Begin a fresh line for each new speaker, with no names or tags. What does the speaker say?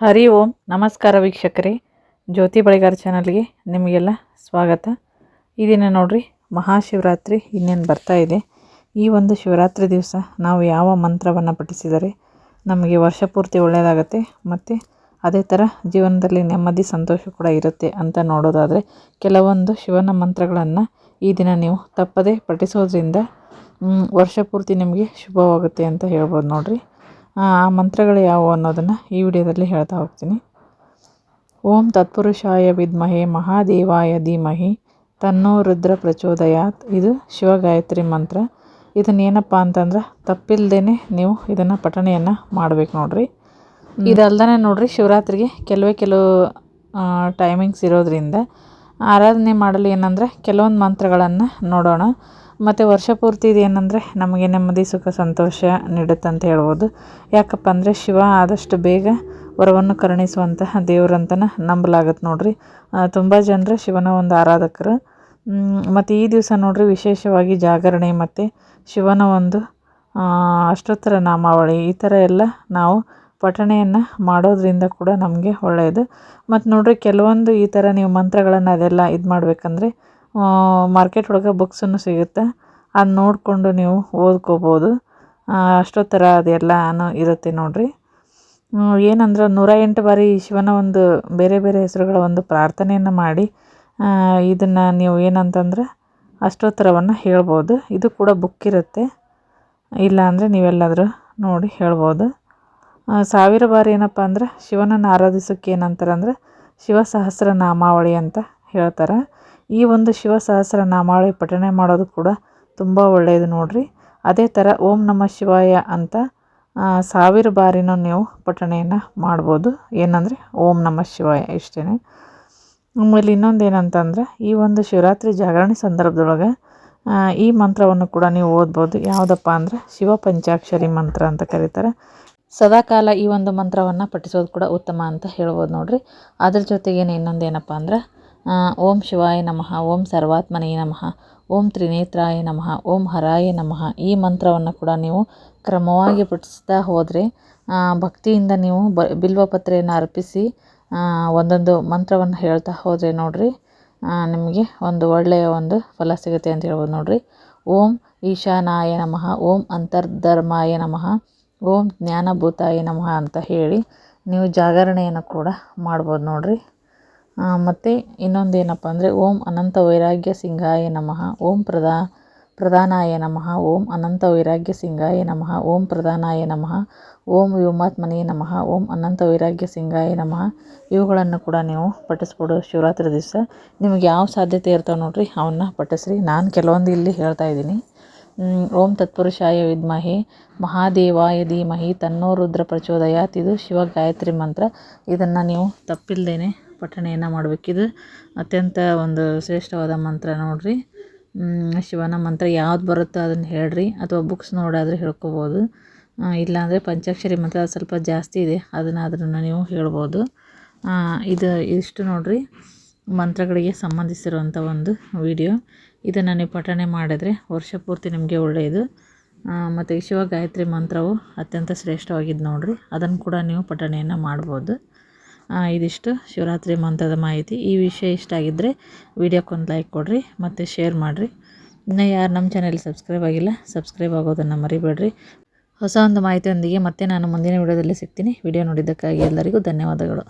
ಹರಿ ಓಂ, ನಮಸ್ಕಾರ ವೀಕ್ಷಕರೇ. ಜ್ಯೋತಿ ಬಳಿಗಾರ ಚಾನಲ್ಗೆ ನಿಮಗೆಲ್ಲ ಸ್ವಾಗತ. ಈ ದಿನ ನೋಡ್ರಿ, ಮಹಾಶಿವರಾತ್ರಿ ಇನ್ನೇನು ಬರ್ತಾ ಇದೆ. ಈ ಒಂದು ಶಿವರಾತ್ರಿ ದಿವಸ ನಾವು ಯಾವ ಮಂತ್ರವನ್ನು ಪಠಿಸಿದರೆ ನಮಗೆ ವರ್ಷ ಪೂರ್ತಿ ಒಳ್ಳೆಯದಾಗತ್ತೆ, ಮತ್ತು ಅದೇ ಥರ ಜೀವನದಲ್ಲಿ ನೆಮ್ಮದಿ, ಸಂತೋಷ ಕೂಡ ಇರುತ್ತೆ ಅಂತ ನೋಡೋದಾದರೆ ಕೆಲವೊಂದು ಶಿವನ ಮಂತ್ರಗಳನ್ನು ಈ ದಿನ ನೀವು ತಪ್ಪದೇ ಪಠಿಸೋದ್ರಿಂದ ವರ್ಷ ಪೂರ್ತಿ ನಿಮಗೆ ಶುಭವಾಗುತ್ತೆ ಅಂತ ಹೇಳ್ಬೋದು ನೋಡ್ರಿ. ಆ ಮಂತ್ರಗಳು ಯಾವುವು ಅನ್ನೋದನ್ನು ಈ ವಿಡಿಯೋದಲ್ಲಿ ಹೇಳ್ತಾ ಹೋಗ್ತೀನಿ. ಓಂ ತತ್ಪುರುಷಾಯ ವಿದ್ಮಹೆ ಮಹಾದೇವಾಯ ಧೀಮಹಿ. ತನ್ನೋ ರುದ್ರ ಪ್ರಚೋದಯಾತ್. ಇದು ಶಿವಗಾಯತ್ರಿ ಮಂತ್ರ. ಇದನ್ನೇನಪ್ಪ ಅಂತಂದ್ರೆ ತಪ್ಪಿಲ್ದೇ ನೀವು ಇದನ್ನು ಪಠಣೆಯನ್ನು ಮಾಡಬೇಕು ನೋಡ್ರಿ. ಇದಲ್ದೇ ನೋಡಿರಿ ಶಿವರಾತ್ರಿಗೆ ಕೆಲವೇ ಕೆಲವು ಟೈಮಿಂಗ್ಸ್ ಇರೋದ್ರಿಂದ ಆರಾಧನೆ ಮಾಡಲು ಏನಂದರೆ ಕೆಲವೊಂದು ಮಂತ್ರಗಳನ್ನು ನೋಡೋಣ. ಮತ್ತು ವರ್ಷ ಪೂರ್ತಿ ಇದು ಏನಂದರೆ ನಮಗೆ ನೆಮ್ಮದಿ, ಸುಖ, ಸಂತೋಷ ನೀಡುತ್ತೆ ಅಂತ ಹೇಳ್ಬೋದು. ಯಾಕಪ್ಪ ಅಂದರೆ ಶಿವ ಆದಷ್ಟು ಬೇಗ ವರವನ್ನು ಕರುಣಿಸುವಂತಹ ದೇವರಂತನ ನಂಬಲಾಗತ್ತೆ ನೋಡ್ರಿ. ತುಂಬ ಜನರು ಶಿವನ ಒಂದು ಆರಾಧಕರು. ಮತ್ತು ಈ ದಿವಸ ನೋಡ್ರಿ ವಿಶೇಷವಾಗಿ ಜಾಗರಣೆ ಮತ್ತು ಶಿವನ ಒಂದು ಅಷ್ಟೋತ್ತರ ನಾಮಾವಳಿ, ಈ ಥರ ಎಲ್ಲ ನಾವು ಪಠಣೆಯನ್ನು ಮಾಡೋದ್ರಿಂದ ಕೂಡ ನಮಗೆ ಒಳ್ಳೆಯದು ಮತ್ತು ನೋಡ್ರಿ ಕೆಲವೊಂದು ಈ ಥರ ನೀವು ಮಂತ್ರಗಳನ್ನು ಅದೆಲ್ಲ ಇದು ಮಾಡಬೇಕಂದ್ರೆ ಮಾರ್ಕೆಟ್ ಒಳಗೆ ಬುಕ್ಸನ್ನು ಸಿಗುತ್ತೆ. ಅದು ನೋಡಿಕೊಂಡು ನೀವು ಓದ್ಕೋಬೋದು. ಅಷ್ಟೋ ಥರ ಅದೆಲ್ಲನೂ ಇರುತ್ತೆ ನೋಡಿರಿ. ಏನಂದ್ರೆ ನೂರ ಎಂಟು ಬಾರಿ ಶಿವನ ಒಂದು ಬೇರೆ ಬೇರೆ ಹೆಸರುಗಳ ಒಂದು ಪ್ರಾರ್ಥನೆಯನ್ನು ಮಾಡಿ ಇದನ್ನು ನೀವು ಏನಂತಂದ್ರೆ ಅಷ್ಟೋತ್ತರವನ್ನು ಹೇಳ್ಬೋದು. ಇದು ಕೂಡ ಬುಕ್ ಇರುತ್ತೆ. ಇಲ್ಲ ಅಂದರೆ ನೀವೆಲ್ಲಾದರೂ ನೋಡಿ ಹೇಳ್ಬೋದು. ಸಾವಿರ ಬಾರಿ ಏನಪ್ಪ ಅಂದ್ರೆ ಶಿವನನ್ನು ಆರಾಧಿಸೋಕೆ ಏನಂತಾರೆ ಅಂದರೆ ಶಿವ ಸಹಸ್ರ ನಾಮಾವಳಿ ಅಂತ ಹೇಳ್ತಾರೆ. ಈ ಒಂದು ಶಿವ ಸಹಸ್ರ ಮಾಡಿ ಪಠಣೆ ಮಾಡೋದು ಕೂಡ ತುಂಬ ಒಳ್ಳೆಯದು ನೋಡ್ರಿ. ಅದೇ ಥರ ಓಂ ನಮಃ ಶಿವಾಯ ಅಂತ ಸಾವಿರ ಬಾರಿನೂ ನೀವು ಪಠಣೆಯನ್ನು ಮಾಡ್ಬೋದು. ಏನಂದರೆ ಓಂ ನಮಃ ಶಿವಾಯ ಇಷ್ಟೇ ಆಮೇಲೆ ಇನ್ನೊಂದು ಏನಂತಂದ್ರೆ ಈ ಒಂದು ಶಿವರಾತ್ರಿ ಜಾಗರಣೆ ಸಂದರ್ಭದೊಳಗೆ ಈ ಮಂತ್ರವನ್ನು ಕೂಡ ನೀವು ಓದ್ಬೋದು. ಯಾವುದಪ್ಪ ಅಂದ್ರೆ ಶಿವ ಪಂಚಾಕ್ಷರಿ ಮಂತ್ರ ಅಂತ ಕರೀತಾರೆ. ಸದಾಕಾಲ ಈ ಒಂದು ಮಂತ್ರವನ್ನು ಪಠಿಸೋದು ಕೂಡ ಉತ್ತಮ ಅಂತ ಹೇಳ್ಬೋದು ನೋಡಿರಿ. ಅದ್ರ ಜೊತೆಗೇನೆ ಇನ್ನೊಂದು ಏನಪ್ಪ ಅಂದ್ರೆ ಓಂ ಶಿವಾಯ ನಮಃ, ಓಂ ಸರ್ವಾತ್ಮನೇ ನಮಃ, ಓಂ ತ್ರಿನೇತ್ರಾಯ ನಮಃ, ಓಂ ಹರಾಯ ನಮಃ ಈ ಮಂತ್ರವನ್ನು ಕೂಡ ನೀವು ಕ್ರಮವಾಗಿ ಪಠಿಸ್ತಾ ಹೋದರೆ ಭಕ್ತಿಯಿಂದ ನೀವು ಬ, ಬಿಲ್ವಪತ್ರೆಯನ್ನು ಅರ್ಪಿಸಿ ಒಂದೊಂದು ಮಂತ್ರವನ್ನು ಹೇಳ್ತಾ ಹೋದರೆ ನೋಡಿರಿ ನಿಮಗೆ ಒಂದು ಒಳ್ಳೆಯ ಒಂದು ಫಲ ಸಿಗುತ್ತೆ ಅಂತ ಹೇಳ್ಬೋದು ನೋಡಿರಿ. ಓಂ ಈಶಾನಾಯ ನಮಃ, ಓಂ ಅಂತರ್ಧರ್ಮಾಯ ನಮಃ, ಓಂ ಜ್ಞಾನಭೂತಾಯ ನಮಃ ಅಂತ ಹೇಳಿ ನೀವು ಜಾಗರಣೆಯನ್ನು ಕೂಡ ಮಾಡ್ಬೋದು ನೋಡ್ರಿ. ಮತ್ತು ಇನ್ನೊಂದು ಏನಪ್ಪ ಅಂದರೆ, ಓಂ ಅನಂತ ವೈರಾಗ್ಯ ಸಿಂಗಾಯ ನಮಃ, ಓಂ ಪ್ರದಾ, ಪ್ರಧಾನಾಯ ನಮಃ, ಓಂ ಅನಂತ ವೈರಾಗ್ಯ ಸಿಂಗಾಯ ನಮಃ, ಓಂ ಪ್ರಧಾನಾಯ ನಮಃ, ಓಂ ವ್ಯೋಮಾತ್ಮನೇ ನಮಃ, ಓಂ ಅನಂತ ವೈರಾಗ್ಯ ಸಿಂಗಾಯ ನಮಃ. ಇವುಗಳನ್ನು ಕೂಡ ನೀವು ಪಠಿಸ್ಬೋದು ಶಿವರಾತ್ರಿ ದಿವಸ. ನಿಮಗೆ ಯಾವ ಸಾಧ್ಯತೆ ಇರ್ತಾವೆ ನೋಡ್ರಿ, ಅವನ್ನ ಪಠಿಸ್ರಿ. ನಾನು ಕೆಲವೊಂದು ಇಲ್ಲಿ ಹೇಳ್ತಾ ಇದ್ದೀನಿ. ಓಂ ತತ್ಪುರುಷಾಯ ವಿದ್ಮಹಿ, ಮಹಾದೇವಾಯ ಧೀಮಹಿ, ತನ್ನೋ ರುದ್ರ ಪ್ರಚೋದಯಾತ್, ಇದು ಶಿವ ಗಾಯತ್ರಿ ಮಂತ್ರ. ಇದನ್ನು ನೀವು ತಪ್ಪಿಲ್ದೇನೆ ಪಠಣೆಯನ್ನು ಮಾಡಬೇಕಿದು ಅತ್ಯಂತ ಒಂದು ಶ್ರೇಷ್ಠವಾದ ಮಂತ್ರ ನೋಡಿರಿ. ಶಿವನ ಮಂತ್ರ ಯಾವ್ದು ಬರುತ್ತೋ ಅದನ್ನು ಹೇಳ್ರಿ, ಅಥವಾ ಬುಕ್ಸ್ ನೋಡಾದರೂ ಹೇಳ್ಕೊಬೋದು. ಇಲ್ಲಾಂದರೆ ಪಂಚಾಕ್ಷರಿ ಮಂತ್ರ ಸ್ವಲ್ಪ ಜಾಸ್ತಿ ಇದೆ ಅದನ್ನು ನೀವು ಹೇಳ್ಬೋದು. ಇದು ಇಷ್ಟು ನೋಡಿರಿ. ಮಂತ್ರಗಳಿಗೆ ಸಂಬಂಧಿಸಿರುವಂಥ ಒಂದು ವಿಡಿಯೋ. ಇದನ್ನು ನೀವು ಪಠಣೆ ಮಾಡಿದರೆ ವರ್ಷ ಪೂರ್ತಿ ನಿಮಗೆ ಒಳ್ಳೆಯದು. ಮತ್ತು ಶಿವ ಗಾಯತ್ರಿ ಮಂತ್ರವು ಅತ್ಯಂತ ಶ್ರೇಷ್ಠವಾಗಿದ್ದು ನೋಡ್ರಿ. ಅದನ್ನು ಕೂಡ ನೀವು ಪಠಣೆಯನ್ನು ಮಾಡ್ಬೋದು. ಇದಿಷ್ಟು ಶಿವರಾತ್ರಿ ಮಂತ್ರದ ಮಾಹಿತಿ. ಈ ವಿಷಯ ಇಷ್ಟ ಆಗಿದ್ದರೆ ವೀಡಿಯೋಕ್ಕೊಂದು ಲೈಕ್ ಕೊಡಿರಿ, ಮತ್ತು ಶೇರ್ ಮಾಡಿರಿ. ಇನ್ನು ಯಾರು ನಮ್ಮ ಚಾನೆಲ್ ಸಬ್ಸ್ಕ್ರೈಬ್ ಆಗಿಲ್ಲ, ಸಬ್ಸ್ಕ್ರೈಬ್ ಆಗೋದನ್ನು ಮರಿಬೇಡ್ರಿ. ಹೊಸ ಒಂದು ಮಾಹಿತಿಯೊಂದಿಗೆ ಮತ್ತೆ ನಾನು ಮುಂದಿನ ವಿಡಿಯೋದಲ್ಲಿ ಸಿಗ್ತೀನಿ. ವಿಡಿಯೋ ನೋಡಿದ್ದಕ್ಕಾಗಿ ಎಲ್ಲರಿಗೂ ಧನ್ಯವಾದಗಳು.